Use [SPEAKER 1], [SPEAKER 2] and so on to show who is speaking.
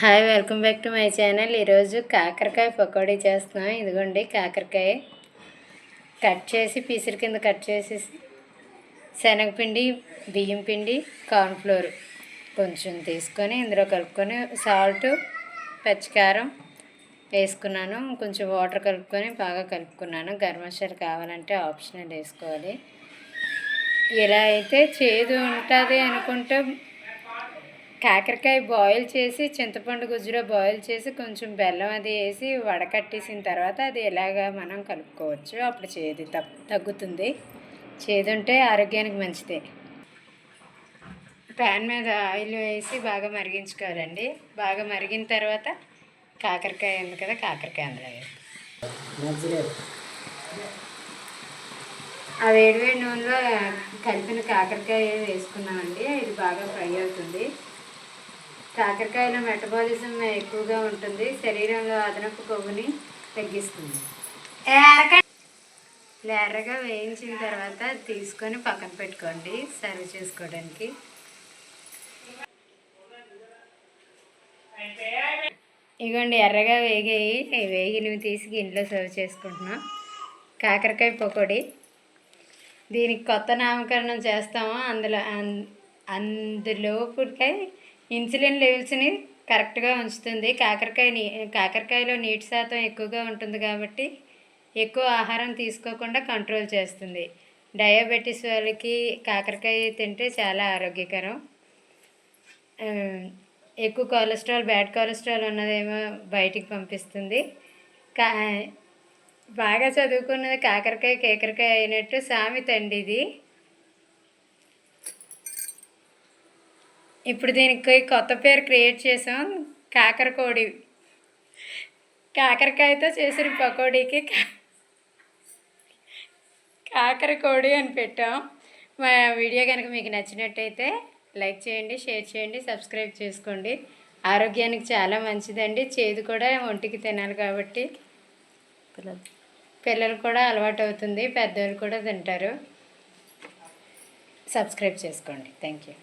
[SPEAKER 1] Hi welcome back to my channel. ఈరోజు కాకరకాయ పకోడీ చేస్తున్నాం. ఇదిగోండి కాకరకాయ. కట్ చేసి పీసుల కింద కట్ చేసేసి శనగపిండి బియ్యం పిండి కార్న్ఫ్లోర్ కొంచెం తీసుకొని ఇందులో కలుపుకొని సాల్ట్ పచ్చికారం వేసుకున్నాను. కొంచెం వాటర్ కలుపుకొని బాగా కలుపుకున్నాను. గరం మసాలా కావాలంటే ఆప్షనల్ వేసుకోవాలి. ఇలా అయితే చేదు ఉంటుంది అనుకుంటే కాకరకాయ బాయిల్ చేసి చింతపండు గుజ్జులో బాయిల్ చేసి కొంచెం బెల్లం అది వేసి వడకట్టేసిన తర్వాత అది ఇలాగా మనం కలుపుకోవచ్చు అప్పుడు చేదు తగ్ తగ్గుతుంది. చేదు ఉంటే ఆరోగ్యానికి మంచిదే. ప్యాన్ మీద ఆయిల్ వేసి బాగా మరిగించుకోవాలండి. బాగా మరిగిన తర్వాత కాకరకాయ ఉంది కదా కాకరకాయ అందులో ఆ వేడి వేడి నూనెలో కలిపిన కాకరకాయ వేసుకున్నామండి. ఇది బాగా ఫ్రై అవుతుంది. కాకరకాయలో మెటబాలిజం ఎక్కువగా ఉంటుంది. శరీరంలో అదనపు కొవ్వుని తగ్గిస్తుంది. లేరగా వేయించిన తర్వాత తీసుకొని పక్కన పెట్టుకోండి. సర్వ్ చేసుకోవడానికి. ఇగోండి ఎర్రగా వేగాయి. వేగినవి తీసి ఇంట్లో సర్వ్ చేసుకుంటున్నాం. కాకరకాయ పకోడీ. దీనికి కొత్త నామకరణం చేస్తాము. అందులో అన్- ఇన్సులిన్ లెవెల్స్ని కరెక్ట్గా ఉంచుతుంది. కాకరకాయ నీ కాకరకాయలో నీటి శాతం ఎక్కువగా ఉంటుంది కాబట్టి ఎక్కువ ఆహారం తీసుకోకుండా కంట్రోల్ చేస్తుంది. డయాబెటీస్ వాళ్ళకి కాకరకాయ తింటే చాలా ఆరోగ్యకరం. ఎక్కువ కొలెస్ట్రాల్ బ్యాడ్ కొలెస్ట్రాల్ ఉన్నదేమో బయటికి పంపిస్తుంది. కా బాగా చదువుకున్నది కాకరకాయ కేకరకాయ అయినట్టు సామెత అండి ఇది. ఇప్పుడు దీనికి కొత్త పేరు క్రియేట్ చేసాం. కాకరకోడి. కాకరకాయతో చేసిన పకోడీకి కా- కాకరకోడి అని పెట్టాం. మా వీడియో కనుక మీకు నచ్చినట్టయితే లైక్ చేయండి షేర్ చేయండి సబ్స్క్రైబ్ చేసుకోండి. ఆరోగ్యానికి చాలా మంచిదండి. చేదు కూడా ఒంటికి తినాలి కాబట్టి పిల్లలు. కూడా అలవాటు అవుతుంది. పెద్దవాళ్ళు కూడా తింటారు. సబ్స్క్రైబ్ చేసుకోండి. Thank you